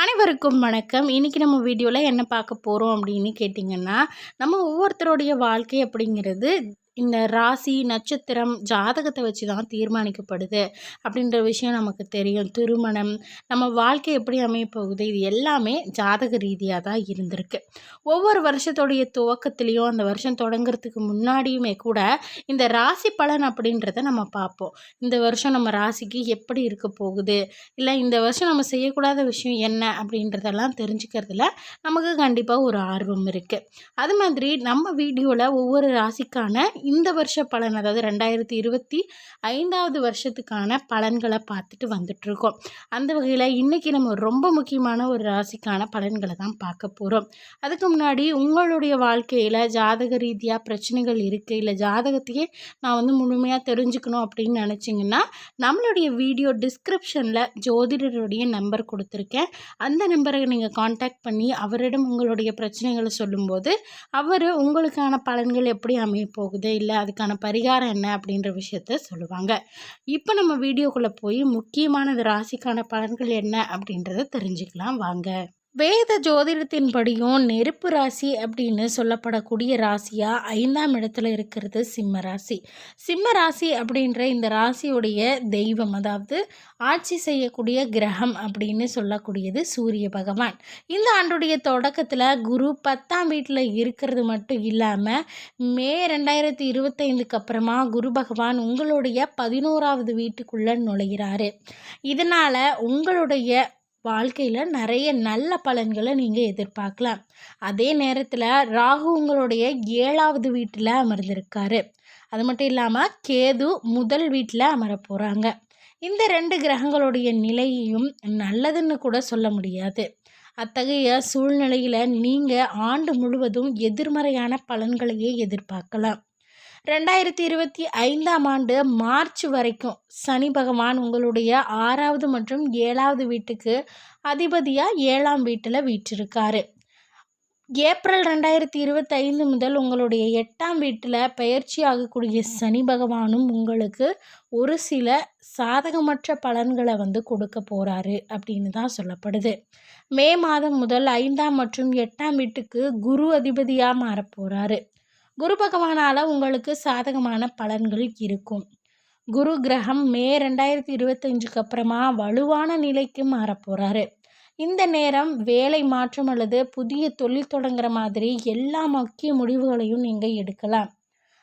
அனைவருக்கும் வணக்கம். இன்றைக்கி நம்ம வீடியோவில் என்ன பார்க்க போகிறோம் அப்படின்னு கேட்டிங்கன்னா நம்ம ஒவ்வொருத்தருடைய வாழ்க்கை அப்படிங்கிறது இந்த ராசி நட்சத்திரம் ஜாதகத்தை வச்சு தான் தீர்மானிக்கப்படுது அப்படின்ற விஷயம் நமக்கு தெரியும். திருமணம் நம்ம வாழ்க்கை எப்படி அமையப்போகுது இது எல்லாமே ஜாதக ரீதியாக தான் இருந்திருக்கு. ஒவ்வொரு வருஷத்துடைய துவக்கத்துலேயும் அந்த வருஷம் தொடங்குறதுக்கு முன்னாடியுமே கூட இந்த ராசி பலன் அப்படின்றத நம்ம பார்ப்போம். இந்த வருஷம் நம்ம ராசிக்கு எப்படி இருக்க போகுது இல்லை இந்த வருஷம் நம்ம செய்யக்கூடாத விஷயம் என்ன அப்படின்றதெல்லாம் தெரிஞ்சுக்கிறதுல நமக்கு கண்டிப்பாக ஒரு ஆர்வம் இருக்குது அது மாதிரி நம்ம வீடியோவில் ஒவ்வொரு ராசிக்கான இந்த வருஷ பலன் அதாவது ரெண்டாயிரத்தி இருபத்தி ஐந்தாவது வருஷத்துக்கான பலன்களை பார்த்துட்டு வந்துட்ருக்கோம் அந்த வகையில் இன்றைக்கி நம்ம ரொம்ப முக்கியமான ஒரு ராசிக்கான பலன்களை தான் பார்க்க போகிறோம் அதுக்கு முன்னாடி உங்களுடைய வாழ்க்கையில் ஜாதக ரீதியாக பிரச்சனைகள் இருக்குது இல்லை ஜாதகத்தையே நான் வந்து முழுமையாக தெரிஞ்சுக்கணும் அப்படின்னு நினச்சிங்கன்னா நம்மளுடைய வீடியோ டிஸ்கிரிப்ஷனில் ஜோதிடருடைய நம்பர் கொடுத்துருக்கேன். அந்த நம்பரை நீங்கள் காண்டாக்ட் பண்ணி அவரிடம் உங்களுடைய பிரச்சனைகளை சொல்லும்போது அவர் உங்களுக்கான பலன்கள் எப்படி அமைய போகுது இல்லை அதுக்கான பரிகாரம் என்ன அப்படின்ற விஷயத்த சொல்லுவாங்க. இப்போ நம்ம வீடியோக்குள்ளே போய் முக்கியமானது ராசிக்கான பலன்கள் என்ன அப்படின்றத தெரிஞ்சுக்கலாம். வாங்க. வேத ஜோதிடத்தின்படியும் நெருப்பு ராசி அப்படின்னு சொல்லப்படக்கூடிய ராசியாக ஐந்தாம் இடத்துல இருக்கிறது சிம்ம ராசி. சிம்ம ராசி அப்படின்ற இந்த ராசியுடைய தெய்வம் அதாவது ஆட்சி செய்யக்கூடிய கிரகம் அப்படின்னு சொல்லக்கூடியது சூரிய பகவான். இந்த ஆண்டுடைய தொடக்கத்தில் குரு பத்தாம் வீட்டில் இருக்கிறது மட்டும் இல்லாமல் மே ரெண்டாயிரத்தி இருபத்தைந்துக்கு அப்புறமா குரு பகவான் உங்களுடைய பதினோராவது வீட்டுக்குள்ளே நுழைகிறாரு இதனால் உங்களுடைய வாழ்க்கையில் நிறைய நல்ல பலன்களை நீங்கள் எதிர்பார்க்கலாம். அதே நேரத்தில் ராகு உங்களுடைய ஏழாவது வீட்டில் அமர்ந்திருக்காரு. அது மட்டும் இல்லாமல் கேது முதல் வீட்டில் அமர போகிறாங்க இந்த ரெண்டு கிரகங்களுடைய நிலையையும் நல்லதுன்னு கூட சொல்ல முடியாது. அத்தகைய சூழ்நிலையில் நீங்கள் ஆண்டு முழுவதும் எதிர்மறையான பலன்களையே எதிர்பார்க்கலாம். ரெண்டாயிரத்தி இருபத்தி ஐந்தாம் ஆண்டு மார்ச் வரைக்கும் சனி பகவான் உங்களுடைய ஆறாவது மற்றும் ஏழாவது வீட்டுக்கு அதிபதியாக ஏழாம் வீட்டில் வீற்றிருக்காரு. ஏப்ரல் ரெண்டாயிரத்தி இருபத்தைந்து முதல் உங்களுடைய எட்டாம் வீட்டில் பயிற்சி ஆகக்கூடிய சனி பகவானும் உங்களுக்கு ஒரு சில சாதகமற்ற பலன்களை வந்து கொடுக்க போகிறாரு அப்படின்னு தான் சொல்லப்படுது. மே மாதம் முதல் ஐந்தாம் மற்றும் எட்டாம் வீட்டுக்கு குரு அதிபதியாக மாறப்போகிறாரு குரு பகவானால் உங்களுக்கு சாதகமான பலன்கள் இருக்கும். குரு கிரகம் மே ரெண்டாயிரத்தி இருபத்தஞ்சுக்கு அப்புறமா வலுவான நிலைக்கு மாறப்போகிறாரு இந்த நேரம் வேலை மாற்றம் அல்லது புதிய தொழில் தொடங்குற மாதிரி எல்லா முக்கிய முடிவுகளையும் நீங்கள் எடுக்கலாம்.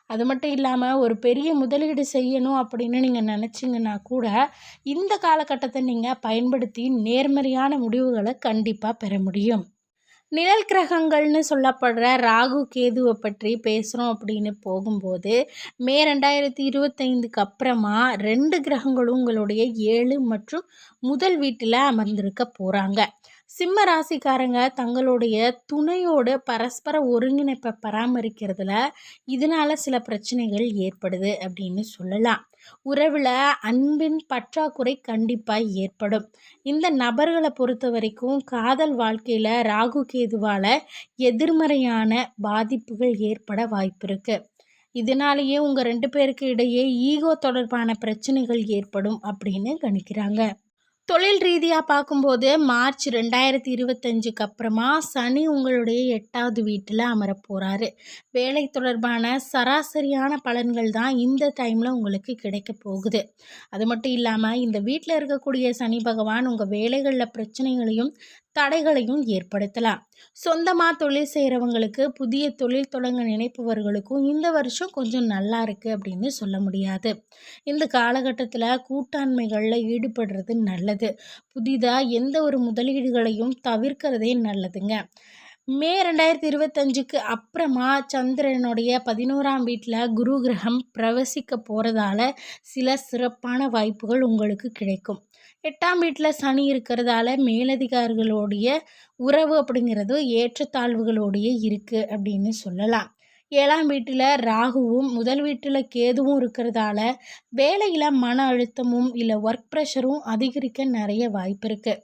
அது மட்டும் இல்லாமல் ஒரு பெரிய முதலீடு செய்யணும் அப்படின்னு நீங்கள் நினச்சிங்கன்னா கூட இந்த காலகட்டத்தை நீங்கள் பயன்படுத்தி நேர்மறையான முடிவுகளை கண்டிப்பாக பெற முடியும். நிழல் கிரகங்கள்னு சொல்லப்படுற ராகு கேதுவை பற்றி பேசுகிறோம் அப்படின்னு போகும்போது மே ரெண்டாயிரத்தி இருபத்தைந்துக்கு அப்புறமா ரெண்டு கிரகங்களும் உங்களுடைய ஏழு மற்றும் முதல் வீட்டில் அமர்ந்திருக்க போகிறாங்க சிம்ம ராசிக்காரங்க தங்களுடைய துணையோடு பரஸ்பர ஒருங்கிணைப்பை பராமரிக்கிறதுல இதனால் சில பிரச்சனைகள் ஏற்படுது அப்படின்னு சொல்லலாம். உறவில் அன்பின் பற்றாக்குறை கண்டிப்பாக ஏற்படும். இந்த நபர்களை பொறுத்த வரைக்கும் காதல் வாழ்க்கையில் ராகு கேதுவால் எதிர்மறையான பாதிப்புகள் ஏற்பட வாய்ப்பு இருக்குது இதனாலேயே உங்கள் ரெண்டு பேருக்கு இடையே ஈகோ தொடர்பான பிரச்சனைகள் ஏற்படும் அப்படின்னு கணிக்கிறாங்க. தொழில் ரீதியாக பார்க்கும்போது மார்ச் ரெண்டாயிரத்தி இருபத்தஞ்சுக்கு அப்புறமா சனி உங்களுடைய எட்டாவது வீட்டில் அமர போகிறாரு வேலை தொடர்பான சராசரியான பலன்கள் தான் இந்த டைமில் உங்களுக்கு கிடைக்க போகுது. அது மட்டும் இல்லாமல் இந்த வீட்டில் இருக்கக்கூடிய சனி பகவான் உங்கள் வேலைகளில் பிரச்சனைகளையும் தடைகளையும் ஏற்படுத்தலாம். சொந்தமாக தொழில் செய்கிறவங்களுக்கு புதிய தொழில் தொடங்க நினைப்பவர்களுக்கும் இந்த வருஷம் கொஞ்சம் நல்லா இருக்குது அப்படின்னு சொல்ல முடியாது. இந்த காலகட்டத்தில் கூட்டாண்மைகளில் ஈடுபடுறது நல்லது. புதிதாக எந்த ஒரு முதலீடுகளையும் தவிர்க்கிறதே நல்லதுங்க. மே ரெண்டாயிரத்தி இருபத்தஞ்சுக்கு அப்புறமா சந்திரனுடைய பதினோராம் வீட்டில் குரு கிரகம் பிரவசிக்க போகிறதால சில சிறப்பான வாய்ப்புகள் உங்களுக்கு கிடைக்கும். எட்டாம் வீட்டில் சனி இருக்கிறதால மேலதிகாரிகளுடைய உறவு அப்படிங்கிறது ஏற்றத்தாழ்வுகளோடைய இருக்குது அப்படின்னு சொல்லலாம். ஏழாம் வீட்டில் ராகுவும் முதல் வீட்டில் கேதுவும் இருக்கிறதால வேலையில் மன அழுத்தமும் இல்லை ஒர்க் ப்ரெஷரும் அதிகரிக்க நிறைய வாய்ப்பு இருக்குது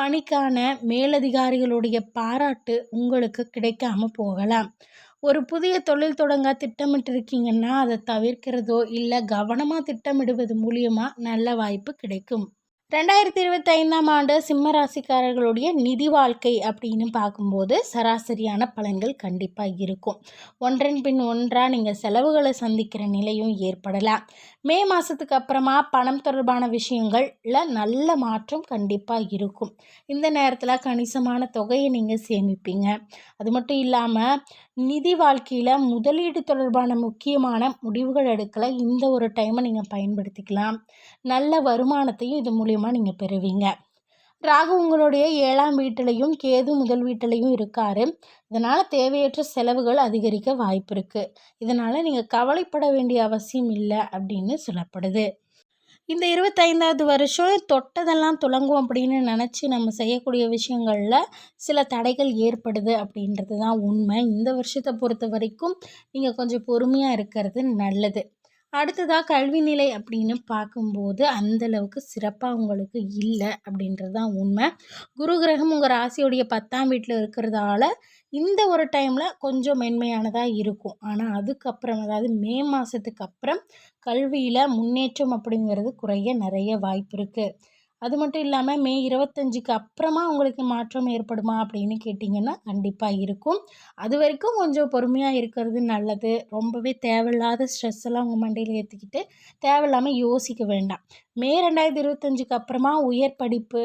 பணிக்கான மேலதிகாரிகளுடைய பாராட்டு உங்களுக்கு கிடைக்காம போகலாம். ஒரு புதிய தொழில் தொடங்க திட்டமிட்டிருக்கீங்கன்னா அதை தவிர்க்கிறதோ இல்லை கவனமாக திட்டமிடுவது மூலியமாக நல்ல வாய்ப்பு கிடைக்கும். ரெண்டாயிரத்தி இருபத்தைந்தாம் ஆண்டு சிம்ம ராசிக்காரர்களுடைய நிதி வாழ்க்கை அப்படின்னு பார்க்கும்போது சராசரியான பலன்கள் கண்டிப்பாக இருக்கும். ஒன்றன் பின் ஒன்றாக நீங்கள் செலவுகளை சந்திக்கிற நிலையும் ஏற்படலாம். மே மாதத்துக்கு அப்புறமா பணம் தொடர்பான விஷயங்களில் நல்ல மாற்றம் கண்டிப்பாக இருக்கும். இந்த நேரத்தில் கணிசமான தொகையை நீங்கள் சேமிப்பீங்க. அது மட்டும் இல்லாமல் நிதி வாழ்க்கையில் முதலீடு தொடர்பான முக்கியமான முடிவுகள் எடுக்கல இந்த ஒரு டைமை நீங்கள் பயன்படுத்திக்கலாம். நல்ல வருமானத்தையும் இது மூலிமா நீங்கள் பெறுவீங்க. ராகு உங்களுடைய ஏழாம் வீட்டிலையும் கேது முதல் வீட்டிலையும் இருக்கார். இதனால் தேவையற்ற செலவுகள் அதிகரிக்க வாய்ப்பு இருக்குது இதனால் நீங்கள் கவலைப்பட வேண்டிய அவசியம் இல்லை அப்படின்னு சொல்லப்படுது. இந்த இருபத்தைந்தாவது வருஷம் தொட்டதெல்லாம் துலங்கும் அப்படின்னு நினச்சி நம்ம செய்யக்கூடிய விஷயங்களில் சில தடைகள் ஏற்படுது அப்படின்றது தான் உண்மை. இந்த வருஷத்தை பொறுத்த வரைக்கும் நீங்கள் கொஞ்சம் பொறுமையாக இருக்கிறது நல்லது. அடுத்ததாக கல்வி நிலை அப்படின்னு பார்க்கும்போது அந்தளவுக்கு சிறப்பாக உங்களுக்கு இல்லை அப்படின்றது தான் உண்மை. குரு கிரகம் உங்கள் ராசியோடைய பத்தாம் வீட்டில் இருக்கிறதால இந்த ஒரு டைமில் கொஞ்சம் மென்மையானதாக இருக்கும். ஆனால் அதுக்கப்புறம் அதாவது மே மாதத்துக்கு அப்புறம் கல்வியில் முன்னேற்றம் அப்படிங்கிறது குறைய நிறைய வாய்ப்பு இருக்குது அது மட்டும் இல்லாமல் மே இருபத்தஞ்சுக்கு அப்புறமா உங்களுக்கு மாற்றம் ஏற்படுமா அப்படின்னு கேட்டிங்கன்னா கண்டிப்பாக இருக்கும். அது வரைக்கும் கொஞ்சம் பொறுமையாக இருக்கிறது நல்லது. ரொம்பவே தேவையில்லாத ஸ்ட்ரெஸ் எல்லாம் உங்கள் மண்டையில் ஏற்றிக்கிட்டு தேவையில்லாமல் யோசிக்க வேண்டாம். மே ரெண்டாயிரத்தி இருபத்தஞ்சுக்கு அப்புறமா உயர் படிப்பு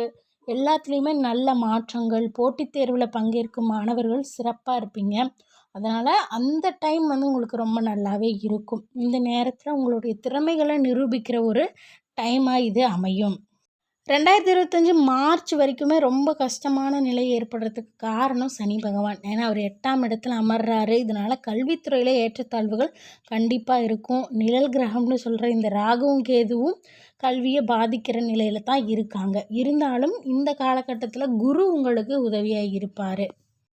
எல்லாத்துலேயுமே நல்ல மாற்றங்கள் போட்டித் தேர்வில் பங்கேற்கும் மாணவர்கள் சிறப்பாக இருப்பீங்க. அதனால் அந்த டைம் வந்து உங்களுக்கு ரொம்ப நல்லாவே இருக்கும். இந்த நேரத்தில் உங்களுடைய திறமைகளை நிரூபிக்கிற ஒரு டைமாக இது அமையும். ரெண்டாயிரத்தி இருபத்தஞ்சி மார்ச் வரைக்குமே ரொம்ப கஷ்டமான நிலை ஏற்படுறதுக்கு காரணம் சனி பகவான். ஏன்னா அவர் எட்டாம் இடத்துல அமர்றாரு. இதனால் கல்வித்துறையில் ஏற்றத்தாழ்வுகள் கண்டிப்பாக இருக்கும். நிழல் கிரகம்னு சொல்கிற இந்த ராகுவும் கேதுவும் கல்வியை பாதிக்கிற நிலையில் தான் இருக்காங்க. இருந்தாலும் இந்த காலகட்டத்தில் குரு உங்களுக்கு உதவியாக இருப்பார்.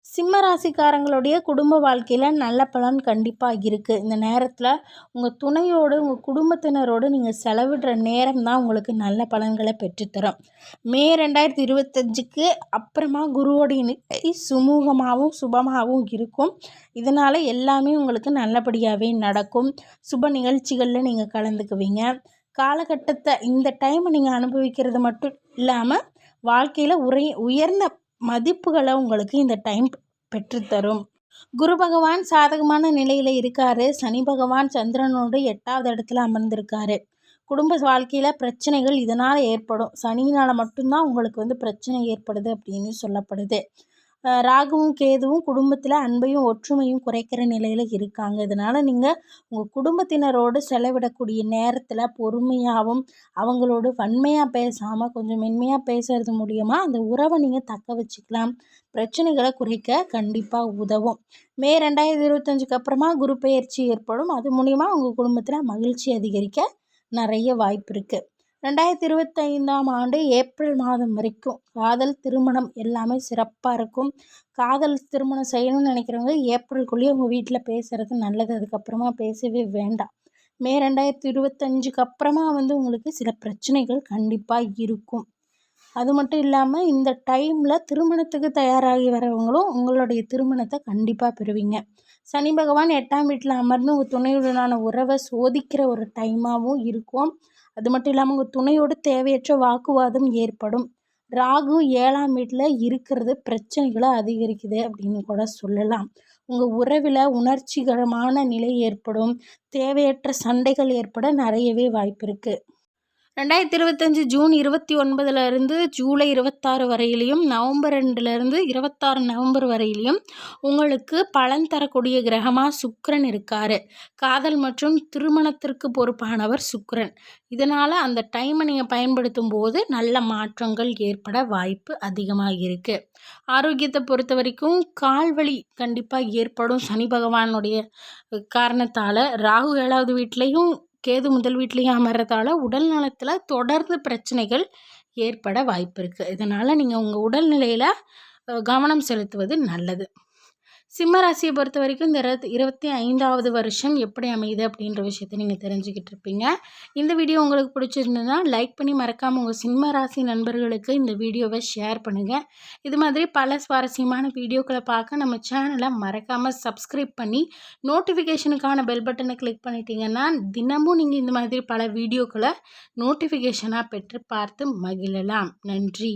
சிம்ம ராசிக்காரங்களுடைய குடும்ப வாழ்க்கையில் நல்ல பலன் கண்டிப்பாக இருக்குது இந்த நேரத்தில் உங்கள் துணையோடு உங்கள் குடும்பத்தினரோடு நீங்கள் செலவிடுற நேரம் தான் உங்களுக்கு நல்ல பலன்களை பெற்றுத்தரும் மே ரெண்டாயிரத்தி இருபத்தஞ்சுக்கு அப்புறமா குருவோடைய நிலை சுமூகமாகவும் சுபமாகவும் இருக்கும். இதனால் எல்லாமே உங்களுக்கு நல்லபடியாகவே நடக்கும். சுப நிகழ்ச்சிகளில் நீங்கள் கலந்துக்குவீங்க. காலகட்டத்தை இந்த டைமை நீங்கள் அனுபவிக்கிறது மட்டும் இல்லாமல் வாழ்க்கையில் உரை உயர்ந்த மதிப்புகளை உங்களுக்கு இந்த டைம் பெற்றுத்தரும். குரு பகவான் சாதகமான நிலையில் இருக்கார். சனி பகவான் சந்திரனோடு எட்டாவது இடத்துல அமர்ந்திருக்காரு. குடும்ப வாழ்க்கையில் பிரச்சனைகள் இதனால் ஏற்படும். சனியினால் மட்டும்தான் உங்களுக்கு வந்து பிரச்சனை ஏற்படுது அப்படின்னு சொல்லப்படுது. ராகுவும் கேதுவும் குடும்பத்தில் அன்பையும் ஒற்றுமையும் குறைக்கிற நிலையில் இருக்காங்க. இதனால் நீங்கள் உங்கள் குடும்பத்தினரோடு செலவிடக்கூடிய நேரத்தில் பொறுமையாகவும் அவங்களோடு வன்மையாக பேசாமல் கொஞ்சம் மென்மையாக பேசுகிறது மூலியமாக அந்த உறவை நீங்கள் தக்க வச்சுக்கலாம். பிரச்சனைகளை குறைக்க கண்டிப்பாக உதவும். மே ரெண்டாயிரத்தி இருபத்தஞ்சுக்கு அப்புறமா குரு பயிற்சி ஏற்படும். அது மூலிமா உங்கள் குடும்பத்தில் மகிழ்ச்சி அதிகரிக்க நிறைய வாய்ப்பு இருக்குது ரெண்டாயிரத்தி இருபத்தைந்தாம் ஆண்டு ஏப்ரல் மாதம் வரைக்கும் காதல் திருமணம் எல்லாமே சிறப்பாக இருக்கும். காதல் திருமணம் செய்யணும்னு நினைக்கிறவங்க ஏப்ரல்குள்ளேயே உங்கள் வீட்டில் பேசுகிறது நல்லது. அதுக்கப்புறமா பேசவே வேண்டாம். மே ரெண்டாயிரத்தி இருபத்தஞ்சுக்கு அப்புறமா வந்து உங்களுக்கு சில பிரச்சனைகள் கண்டிப்பாக இருக்கும். அது மட்டும் இல்லாமல் இந்த டைமில் திருமணத்துக்கு தயாராகி வரவங்களும் உங்களுடைய திருமணத்தை கண்டிப்பாக பெறுவீங்க. சனி பகவான் எட்டாம் வீட்டில் அமர்ந்து உங்கள் துணையுடனான உறவை சோதிக்கிற ஒரு டைமாகவும் இருக்கும். அது மட்டும் இல்லாமல் உங்கள் துணையோடு தேவையற்ற வாக்குவாதம் ஏற்படும். ராகு ஏழாம் வீட்டில் இருக்கிறது பிரச்சனைகளை அதிகரிக்குது அப்படின்னு கூட சொல்லலாம். உங்கள் உறவில் உணர்ச்சிகரமான நிலை ஏற்படும். தேவையற்ற சண்டைகள் ஏற்பட நிறையவே வாய்ப்பு இருக்குது ரெண்டாயிரத்தி இருபத்தஞ்சி ஜூன் இருபத்தி ஒன்பதுலேருந்து ஜூலை இருபத்தாறு வரையிலையும் நவம்பர் ரெண்டுலேருந்து இருபத்தாறு நவம்பர் வரையிலையும் உங்களுக்கு பலன் தரக்கூடிய கிரகமாக சுக்கரன் இருக்கார். காதல் மற்றும் திருமணத்திற்கு பொறுப்பானவர் சுக்கரன். இதனால் அந்த டைமை நீங்கள் பயன்படுத்தும் போது நல்ல மாற்றங்கள் ஏற்பட வாய்ப்பு அதிகமாக இருக்குது ஆரோக்கியத்தை பொறுத்த வரைக்கும் கால்வழி கண்டிப்பாக ஏற்படும். சனி பகவானுடைய காரணத்தால் ராகு ஏழாவது வீட்லேயும் கேது முதல் வீட்லேயும் அமர்றதால உடல் நலத்தில் தொடர்ந்து பிரச்சனைகள் ஏற்பட வாய்ப்பு இருக்குது இதனால் நீங்கள் உங்கள் உடல்நிலையில் கவனம் செலுத்துவது நல்லது. சிம்ம ராசியை பொறுத்த வரைக்கும் இந்த இருபத்தி ஐந்தாவது வருஷம் எப்படி அமையுது அப்படின்ற விஷயத்தை நீங்கள் தெரிஞ்சுக்கிட்டு இருப்பீங்க. இந்த வீடியோ உங்களுக்கு பிடிச்சிருந்ததுன்னா லைக் பண்ணி மறக்காமல் உங்கள் சிம்ம ராசி நண்பர்களுக்கு இந்த வீடியோவை ஷேர் பண்ணுங்கள் இது மாதிரி பல சுவாரஸ்யமான வீடியோக்களை பார்க்க நம்ம சேனலை மறக்காமல் சப்ஸ்கிரைப் பண்ணி நோட்டிஃபிகேஷனுக்கான பெல் பட்டனை கிளிக் பண்ணிட்டீங்கன்னா தினமும் நீங்கள் இந்த மாதிரி பல வீடியோக்களை நோட்டிஃபிகேஷனாக பெற்று பார்த்து மகிழலாம். நன்றி.